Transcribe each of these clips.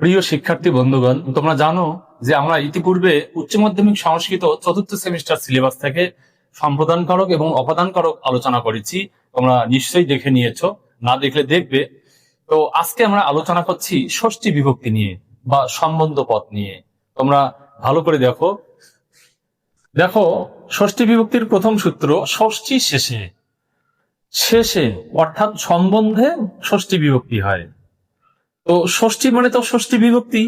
প্রিয় শিক্ষার্থী বন্ধুগণ, তোমরা জানো যে আমরা ইতিপূর্বে উচ্চ মাধ্যমিক সংস্কৃত চতুর্থ সেমিস্টার সিলেবাস থেকে সম্প্রদানকারক এবং অপদানকারক আলোচনা করেছি। তোমরা নিশ্চয়ই দেখে নিয়েছো, না দেখলে দেখবে। তো আজকে আমরা আলোচনা করছি ষষ্ঠী বিভক্তি নিয়ে বা সম্বন্ধ পথ নিয়ে। তোমরা ভালো করে দেখো। দেখো, ষষ্ঠী বিভক্তির প্রথম সূত্র, ষষ্ঠী শেষে। শেষে, অর্থাৎ সম্বন্ধে ষষ্ঠী বিভক্তি হয়। তো ষষ্ঠী মানে তো ষষ্ঠী বিভক্তি।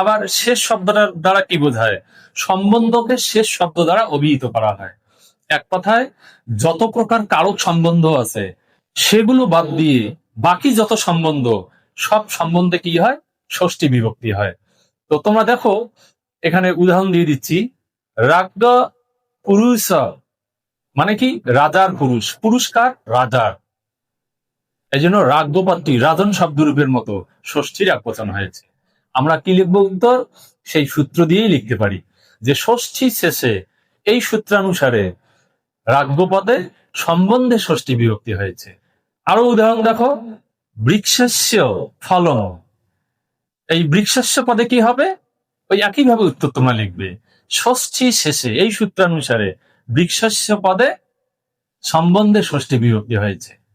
আবার শেষ শব্দটার দ্বারা কি বোঝায়? সম্বন্ধকে শেষ শব্দ দ্বারা অভিহিত করা হয়। এক কথায়, যত প্রকার কারক সম্বন্ধ আছে, সেগুলো বাদ দিয়ে বাকি যত সম্বন্ধ, সব সম্বন্ধে কি হয়? ষষ্ঠী বিভক্তি হয়। তো তোমরা দেখো, এখানে উদাহরণ দিয়ে দিচ্ছি। রাগ পুরুষ মানে কি? রাজার পুরুষ। পুরস্কার রাজার। এই জন্য রাজ্ঞপাত্রী রাজন শব্দরূপের মতো ষষ্ঠীর এক বচন হয়েছে। আমরা কি লিখব উত্তর? সেই সূত্র দিয়েই লিখতে পারি যে ষষ্ঠী শেষে এই সূত্রানুসারে রাজ্ঞপদে সম্বন্ধে ষষ্ঠী বিভক্তি হয়েছে। আরও উদাহরণ দেখো। বৃক্ষস্য ফলন এই বৃক্ষস্য পদে কি হবে? ওই একইভাবে উত্তর তোমরা লিখবে। ষষ্ঠী শেষে এই সূত্রানুসারে বৃক্ষস্য পদে সম্বন্ধে ষষ্ঠী বিভক্তি হয়েছে।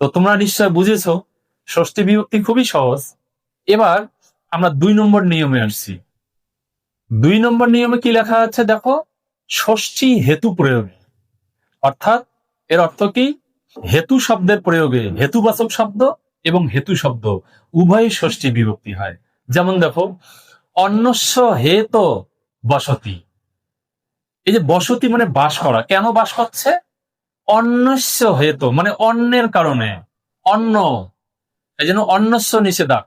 তো তোমরা নিশ্চয় বুঝেছ, ষষ্ঠী বিভক্তি খুবই সহজ। এবার আমরা দুই নম্বর নিয়মে আসছি। দুই নম্বর নিয়মে কি লেখা আছে দেখো? ষষ্ঠী হেতু প্রয়োগে। অর্থাৎ এর অর্থ কি? হেতু শব্দের প্রয়োগে, হেতুবাচক শব্দ এবং হেতু শব্দ উভয় ষষ্ঠী বিভক্তি হয়। যেমন দেখো, অন্যস্য হেত বসতি। এই যে বসতি মানে বাস করা। কেন বাস করছে অন্যস্য হেতু মানে অন্যের কারণে অন্য এই জন্য অন্যস্য নিষেধা।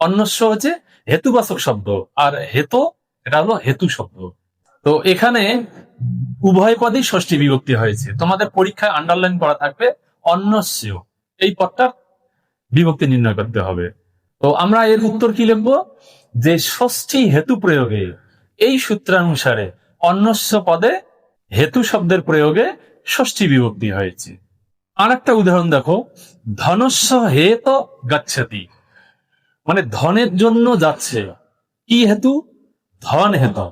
অন্যস্য হচ্ছে হেতুবাচক শব্দ, আর হেতু, এটা হলো হেতু শব্দ। তো এখানে উভয় পদেই ষষ্ঠী বিভক্তি হয়েছে। তোমাদের পরীক্ষায় আন্ডারলাইন করা থাকবে অন্যস্য। এই পদটা বিভক্তি নির্ণয় করতে হবে। তো আমরা এর উত্তর কি লিখব? যে ষষ্ঠী হেতু প্রয়োগে, এই সূত্রানুসারে অন্যস্য পদে হেতু শব্দের প্রয়োগে ষষ্ঠী বিভক্তি হয়েছে। আর একটা উদাহরণ দেখো, ধনস্য হেত গচ্ছতি। মানে ধনের জন্য যাচ্ছে। কি হেতু? ধন হেত।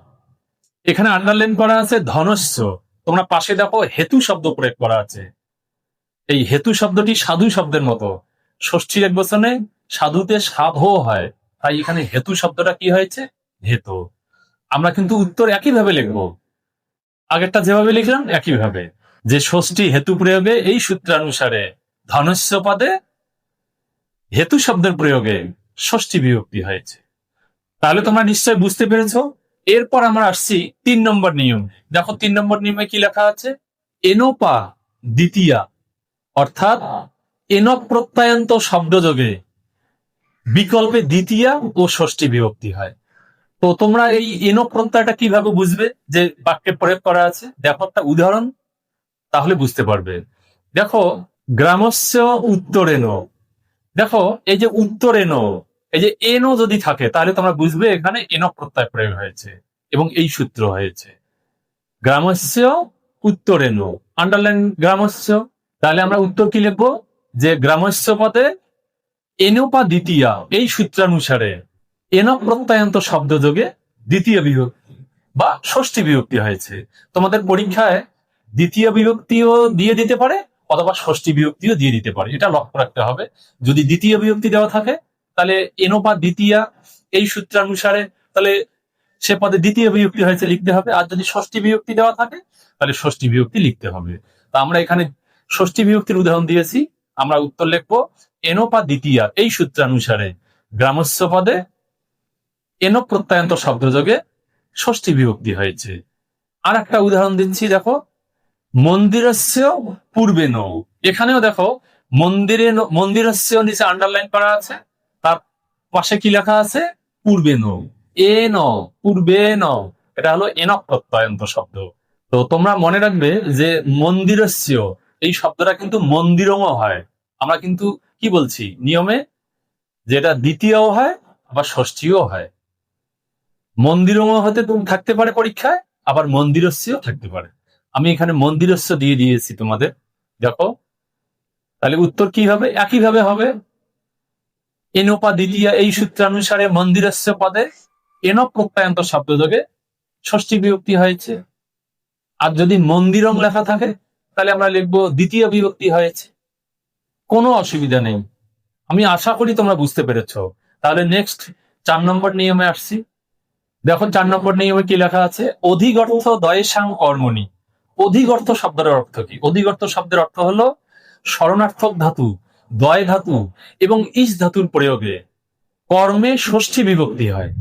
এখানে আন্ডারলাইন করা আছে ধনস্য। তোমরা পাশে দেখো হেতু শব্দ প্রয়োগ করা আছে। এই হেতু শব্দটি সাধু শব্দের মতো। ষষ্ঠীর এক বচনে সাধুতে সাধও হয়। তাই এখানে হেতু শব্দটা কি হয়েছে? হেতু। আমরা কিন্তু উত্তর একইভাবে লিখব। আগেরটা যেভাবে লিখলাম, একইভাবে। যে ষষ্ঠী হেতু প্রয়োগে এই সূত্রানুসারে ধনস্য পদে হেতু শব্দের প্রয়োগে ষষ্ঠী বিভক্তি হয়েছে। তাহলে তোমরা নিশ্চয় বুঝতে পেরেছ? এরপর আমরা আসছি তিন নম্বর নিয়ম। দেখো তিন নম্বর নিয়মে কি লেখা আছে? এনোপা দ্বিতীয়া, অর্থাৎ এনক প্রত্যয়ন্ত শব্দযোগে বিকল্পে দ্বিতীয়া ও ষষ্ঠী বিভক্তি হয়। তো তোমরা এই এনক প্রত্যয়টা কীভাবে বুঝবে? যে বাক্যে প্রয়োগ করা আছে। দেখো একটা উদাহরণ। তাহলে বুঝতে পারবে। দেখো, গ্রামস্য উত্তরেন দেখো, এই যে উত্তরেন এই যে এনো যদি থাকে, তাহলে তোমরা বুঝবে এখানে এনক প্রত্যয় প্রয়োগ হয়েছে এবং এই সূত্র হয়েছে। গ্রামস্য উত্তরেন আন্ডারলাইন গ্রামস্য। তাহলে আমরা উত্তর কি লিখব? যে গ্রামস্য পদে এনোপা দ্বিতীয়া, এই সূত্রানুসারে এনক প্রত্যয়ন্ত শব্দযোগে দ্বিতীয় বিভক্তি বা ষষ্ঠী বিভক্তি হয়েছে। তোমাদের পরীক্ষায় দ্বিতীয় বিভক্তিও দিয়ে দিতে পারে, অথবা ষষ্ঠী বিভক্তিও দিয়ে দিতে পারে। এটা লক্ষ্য রাখতে হবে। যদি দ্বিতীয় বিভক্তি দেওয়া থাকে, তাহলে এনোপা দ্বিতীয়া, এই সূত্রানুসারে তাহলে সে পদে দ্বিতীয় বিভক্তি হয়েছে লিখতে হবে। আর যদি ষষ্ঠী বিভক্তি দেওয়া থাকে, তাহলে ষষ্ঠী বিভক্তি লিখতে হবে। তা আমরা এখানে ষষ্ঠী বিভক্তির উদাহরণ দিয়েছি। আমরা উত্তর লিখব, এনোপা দ্বিতীয়া, এই সূত্রানুসারে গ্রামস্য পদে এনো প্রত্যয়ন্ত শব্দযোগে ষষ্ঠী বিভক্তি হয়েছে। আর একটা উদাহরণ দিচ্ছি, দেখো। মন্দিরস্য পূর্বে ন। এখানেও দেখো, মন্দিরে মন্দিরস্য নিচে আন্ডারলাইন করা আছে, তার পাশে কি লেখা আছে? পূর্বে ন। এ ন পূর্বে ন এটা হলো এনক প্রত্যয়ন্ত শব্দ। তো তোমরা মনে রাখবে যে মন্দিরস্য, এই শব্দটা কিন্তু মন্দিরমও হয়। আমরা কিন্তু কি বলছি? নিয়মে যেটা দ্বিতীয় হয়, আবার ষষ্ঠীও হয়। মন্দিরমও হতে তুমি থাকতে পারে পরীক্ষায়, আবার মন্দিরস্যও থাকতে পারে। আমি এখানে মন্দিরস্য দিয়ে দিয়েছি তোমাদের। দেখো, তাহলে উত্তর কি হবে? একইভাবে হবে। এনোপা দ্বিতীয় এই সূত্রানুসারে মন্দিরস্য পদে এন প্রত্যয়ন্ত শব্দ যোগে ষষ্ঠী বিভক্তি হয়েছে। আর যদি মন্দিরম লেখা থাকে, তাহলে আমরা লিখব দ্বিতীয় বিভক্তি হয়েছে। কোনো অসুবিধা নেই। আমি আশা করি তোমরা বুঝতে পেরেছ। তাহলে নেক্সট চার নম্বর নিয়মে আসছি। দেখো, চার নম্বর নিয়মে কি লেখা আছে? অধিগর্থ দয়েশাং কর্মণি। অধিগর্থ শব্দের অর্থ কি? অধিগর্থ শব্দের অর্থ হলো শরণার্থক ধাতু, দয় ধাতু এবং ইস ধাতুর প্রয়োগে কর্মে ষষ্ঠী বিভক্তি হয়।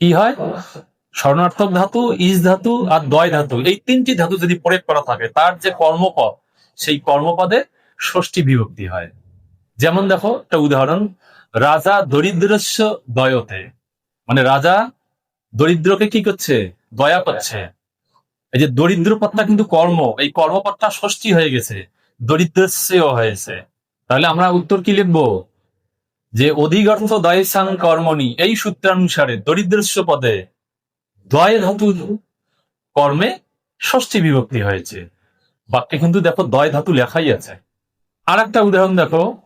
কি হয়? শরণার্থক ধাতু, ইস ধাতু আর দয় ধাতু। এই তিনটি ধাতু যদি প্রয়োগ করা থাকে, তার যে কর্মপদ, সেই কর্মপদে ষষ্ঠী বিভক্তি হয়। যেমন দেখো, একটা উদাহরণ, রাজা দরিদ্রস্য দয়তে। মানে রাজা দরিদ্রকে কি করছে? দয়া করছে। এই যে দরিদ্র পদটা কিন্তু কর্ম, এই কর্মপদটা ষষ্ঠী হয়ে গেছে দরিদ্রস্যও হয়েছে। তাহলে আমরা উত্তর কি লিখব? যে অধিগর্থ দয়সাং কর্মণি, এই সূত্রানুসারে দরিদ্রস্য পদে দয় ধাতু কর্মে ষষ্ঠী বিভক্তি হয়েছে। বাক্যে কিন্তু দেখো দয় ধাতু লেখাই আছে। আর একটা উদাহরণ দেখো,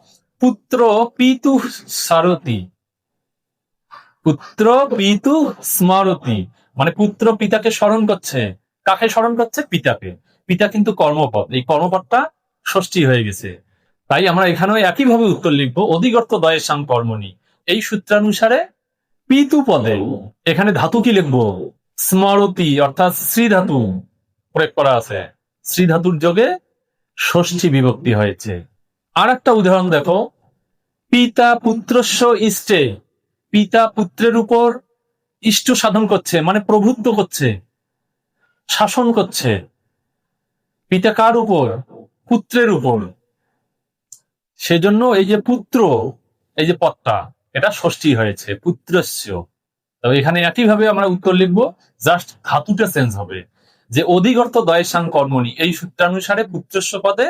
পুত্র পিতু সারতি পুত্র পিতু স্মারতি মানে পুত্র পিতাকে স্মরণ করছে। কাকে স্মরণ করছে পিতাকে। পিতা কিন্তু কর্মপদ। এই কর্মপদটা ষষ্ঠী হয়ে গেছে। তাই আমরা এখানেও একইভাবে উত্তর লিখব, অধিগর্ত দয়েশাং কর্মণি। এই সূত্রানুসারে পিতু পদে এখানে ধাতু কি লিখব? স্মরতি, অর্থাৎ শ্রী ধাতু প্রয়োগ করা আছে। শ্রী ধাতুর যোগে ষষ্ঠী বিভক্তি হয়েছে। আর একটা উদাহরণ দেখো। পিতা পুত্রস্য ইষ্টে পিতা পুত্রের উপর ইষ্ট সাধন করছে মানে প্রভুত্ব করছে। শাসন করছে। পিতা কার উপর? পুত্রের উপর। সেজন্য এই যে পুত্র, এই যে পদটা এটা ষষ্ঠী হয়েছে, পুত্রস্য। তবে এখানে একইভাবে আমরা উত্তর লিখব জাস্ট ধাতুটা চেঞ্জ হবে। যে অধিগর্ত দয়সাং কর্মণি, এই সূত্রানুসারে পুত্রস্য পদে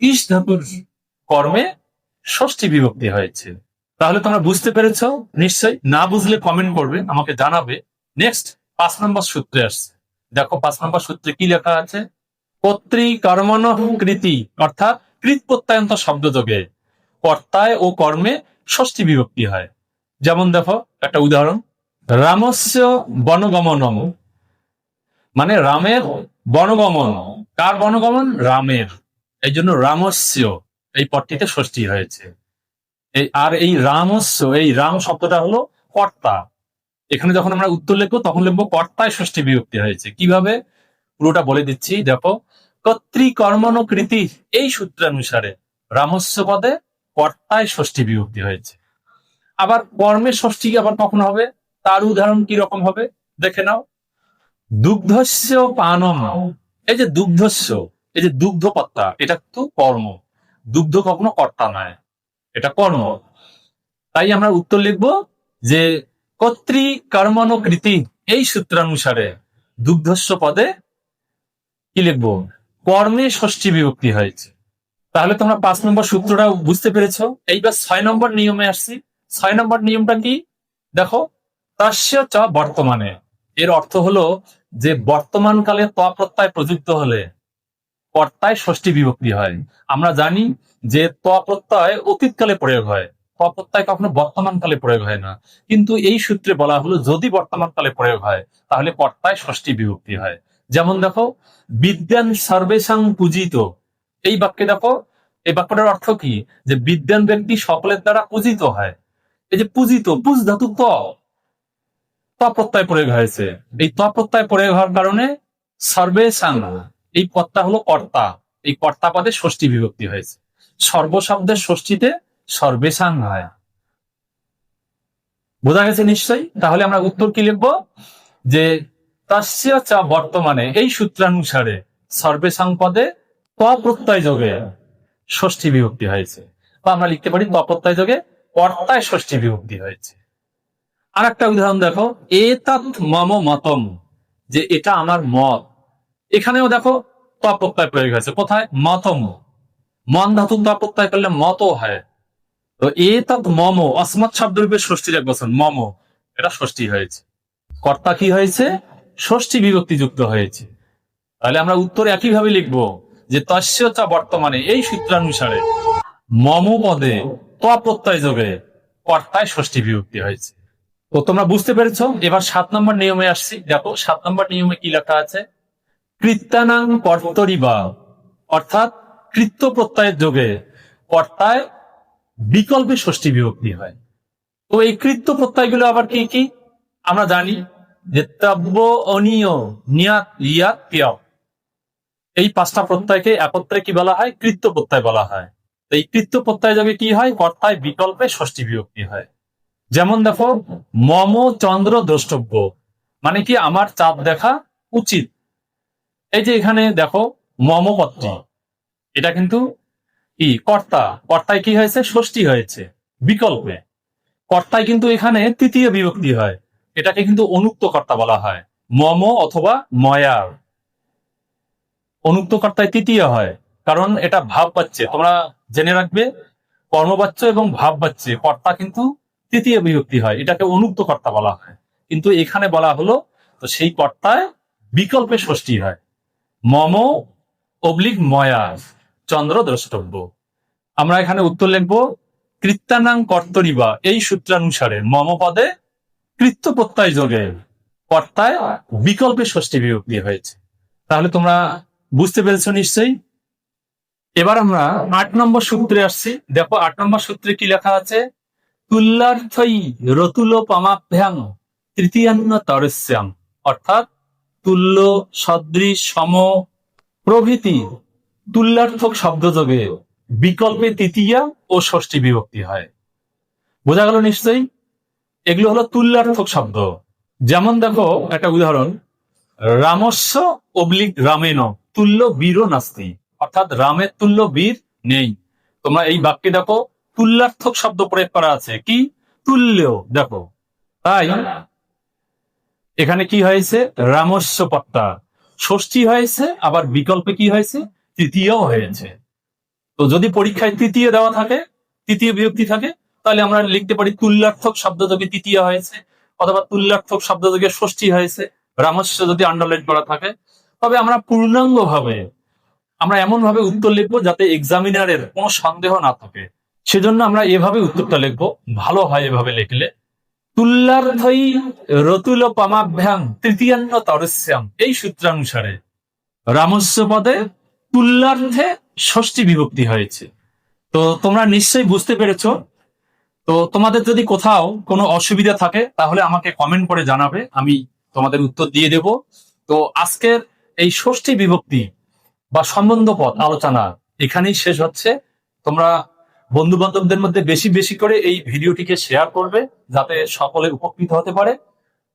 ইস ধাতুর কর্মে ষষ্ঠী বিভক্তি হয়েছে। তাহলে তোমরা বুঝতে পেরেছ নিশ্চয়ই না বুঝলে কমেন্ট করবে, আমাকে জানাবে। নেক্সট পাঁচ নম্বর সূত্রে আসছে। দেখো পাঁচ নম্বর সূত্রে কি লেখা আছে? কর্তৃ কর্মণ কৃতি, অর্থাৎ কৃত প্রত্যয়ন্ত শব্দ যোগে কর্তায় ও কর্মে ষষ্ঠী বিভক্তি হয়। যেমন দেখো, একটা উদাহরণ। রামস্য বনগমনম। মানে রামের বনগমন। কার বনগমন? রামের। এই জন্য রামস্য এই পদটিতে ষষ্ঠী হয়েছে। এই আর এই রামস্য, এই রাম শব্দটা হলো কর্তা। এখানে যখন আমরা উত্তর লিখব, তখন লিখব কর্তায় ষষ্ঠী বিভক্তি হয়েছে। কীভাবে? পুরোটা বলে দিচ্ছি, দেখো। কর্তৃকর্মণ কৃতি, এই সূত্রানুসারে রামস্য পদে কর্তায় ষষ্ঠী বিভক্তি হয়েছে। আবার কর্মের ষষ্ঠী আবার কখন হবে? তার উদাহরণ কি রকম হবে? দেখে নাও। দুগ্ধস্য পানম। এই যে দুগ্ধস্য, এই যে দুগ্ধ পত্তা এটা তো কর্ম। দুগ্ধ কখনো কর্তা নয়, এটা কর্ম। তাই আমরা উত্তর লিখব যে কর্তৃ কর্মণ কৃতি এই সূত্রানুসারে দুগ্ধস্য পদে কি লিখব? কর্মে ষষ্ঠী বিভক্তি হয়েছে। তাহলে তোমরা পাঁচ নম্বর সূত্রটা বুঝতে পেরেছ। এইবার ছয় নম্বর নিয়মে আসছি। ছয় নম্বর নিয়মটা কি? দেখো, তাস্য চ বর্তমানে। এর অর্থ হলো যে বর্তমান কালে ত প্রত্যয় প্রযুক্ত হলে কর্তায় ষষ্ঠী বিভক্তি হয়। আমরা জানি যে ত প্রত্যয় অতীতকালে প্রয়োগ হয়। প্রত্যয় কখনো বর্তমান কালে প্রয়োগ হয় না। কিন্তু এই সূত্রে বলা হলো, যদি বর্তমান কালে প্রয়োগ হয়, তাহলে কর্তায় ষষ্ঠী বিভক্তি হয়। যেমন দেখো, বিদ্যান সর্বেশাং পূজিত। এই বাক্যে দেখো, এই বাক্যটার অর্থ কি? যে বিদ্যান ব্যক্তি সকলের দ্বারা পূজিত হয়। এই যে পূজিত, পুজ ধাতু ত। প্রত্যয় প্রয়োগ হয়েছে। এই ত প্রত্যয় প্রয়োগ হওয়ার কারণে সর্বেশাং, এই পদটা হলো কর্তা। এই কর্তা পদে ষষ্ঠী বিভক্তি হয়েছে। সর্বশব্দের ষষ্ঠীতে সর্বেশাং হয় বোঝা গেছে নিশ্চয়ই? তাহলে আমরা উত্তর কি লিখব? যে তাস্য চা বর্তমানে এই সূত্রানুসারে সর্বেশাং পদে ত প্রত্যয় যোগে ষষ্ঠী বিভক্তি হয়েছে। বা আমরা লিখতে পারি ত যোগে কর্তায় ষষ্ঠী বিভক্তি হয়েছে। আর একটা উদাহরণ দেখো এ তৎ মম মতম, যে এটা আমার মত। এখানেও দেখো ত প্রয়োগ হয়েছে। কোথায়? মতম। মন ধাতু ত প্রত্যয় করলে মত হয়। তো এ তৎ মম অস্মৎ শব্দ রূপে ষষ্ঠীর এক বছর, মম, এটা ষষ্ঠী হয়েছে। কর্তা কি হয়েছে? ষষ্ঠী বিভক্তি যুক্ত হয়েছে। তাহলে আমরা উত্তর একইভাবে লিখব যে তস্য চা বর্তমানে, এই সূত্রানুসারে মম পদে ত প্রত্যয় যোগে কর্তায় ষষ্ঠী বিভক্তি হয়েছে। তো তোমরা বুঝতে পেরেছ, এবার সাত নম্বর নিয়মে আসছি। দেখো, সাত নম্বর নিয়মে কি লেখা আছে? কৃত্যানাং কর্তরিবা অর্থাৎ কৃত্য প্রত্যয়ের যোগে কর্তায় বিকল্পে ষষ্ঠী বিভক্তি হয়। তো এই কৃত্য প্রত্যয়গুলো আবার কি কি? আমরা জানি যে তব্য অনিয় এই পাঁচটা প্রত্যয়কে একত্রে কি বলা হয়? কৃত্য প্রত্যয় বলা হয়। তো এই কৃত্য প্রত্যয় যোগে কি হয়? কর্তায় বিকল্পে ষষ্ঠী বিভক্তি হয়। যেমন দেখো, মম চন্দ্র দ্রষ্টব্য। মানে কি? আমার চাঁদ দেখা উচিত। এই যে এখানে দেখো মমপত্রী এটা কিন্তু কি কর্তা। কর্তায় কি হয়েছে? ষষ্ঠী হয়েছে। বিকল্পে। কর্তায় কিন্তু এখানে তৃতীয় বিভক্তি হয়। এটাকে কিন্তু অনুক্ত কর্তা বলা হয়। মম অথবা ময়ার। অনুক্ত কর্তায় তৃতীয় হয়। কারণ এটা ভাব পাচ্ছে। তোমরা জেনে রাখবে, কর্মবাচ্য এবং ভাব পাচ্ছে। কর্তা কিন্তু তৃতীয় বিভক্তি হয়। এটাকে অনুক্ত কর্তা বলা হয়। কিন্তু এখানে বলা হলো, তো সেই কর্তায় বিকল্পে ষষ্ঠী হয়। মম অবলিক ময়া চন্দ্র দ্রষ্টব্য আমরা এখানে উত্তর লিখব কৃত্যানাং কর্তরিবা, এই সূত্রানুসারে মম পদে কৃত্য প্রত্যয় যোগে কর্তায় বিকল্পে ষষ্ঠী বিভক্তি হয়েছে। তাহলে তোমরা বুঝতে পেরেছ নিশ্চয়ই? এবার আমরা আট নম্বর সূত্রে আসছি। দেখো, আট নম্বর সূত্রে কি লেখা আছে? তুল্যার্থই রতুল পামাভ্যাং তৃতীয়ান্ন তরস্যাম অর্থাৎ তুল্য, সদৃশ, সম প্রভৃতি তুল্যার্থক শব্দযোগে বিকল্পে তৃতীয়া ও ষষ্ঠী বিভক্তি হয়। বোঝা গেল নিশ্চয়ই? এগুলো হলো তুল্যার্থক শব্দ। যেমন দেখো, একটা উদাহরণ। রামস্য অবলিক রামেন তুল্য বীর নাস্তি। অর্থাৎ রামের তুল্য বীর নেই। তোমরা এই বাক্যে দেখো, তুল্যার্থক শব্দ প্রয়োগ করা আছে। কি? তুল্য, দেখো। তাই এখানে কি হয়েছে? রামস্য পত্তা ষষ্ঠী হয়েছে, আবার বিকল্পে কি হয়েছে? তৃতীয় হয়েছে। তো যদি পরীক্ষায় তৃতীয় দেওয়া থাকে, তৃতীয় বিভক্তি থাকে, তাহলে আমরা লিখতে পারি তুল্যার্থক শব্দ যোগে তৃতীয় হয়েছে অথবা তুল্যার্থক শব্দ যোগে ষষ্ঠী হয়েছে। রামস্য যদি আন্ডারলাইন করা থাকে, তবে আমরা পূর্ণাঙ্গ ভাবে আমরা এমন ভাবে উত্তর লিখব যাতে এক্সামিনারের কোনো সন্দেহ না থাকে। সেজন্য আমরা এভাবে উত্তরটা লিখব, ভালো হয় এভাবে লিখলে। তুল্যার্থই রতুল পামাভ্যাং তৃতীয়ান্ন তরস্যাম, এই সূত্রানুসারে। রামস্য পদে তুল্যার্থে ষষ্ঠী বিভক্তি হয়েছে। তো তোমরা নিশ্চয়ই বুঝতে পেরেছ। তো তোমাদের যদি কোথাও কোনো অসুবিধা থাকে, তাহলে আমাকে কমেন্ট করে জানাবে। আমি তোমাদের উত্তর দিয়ে দেব। তো আজকের এই ষষ্ঠী বিভক্তি বা সম্বন্ধ পথ আলোচনা এখানেই শেষ হচ্ছে। তোমরা বন্ধু বান্ধবদের মধ্যে বেশি বেশি করে এই ভিডিওটিকে শেয়ার করবে, যাতে সকলে উপকৃত হতে পারে।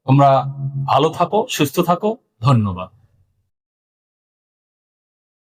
তোমরা ভালো থাকো, সুস্থ থাকো। ধন্যবাদ।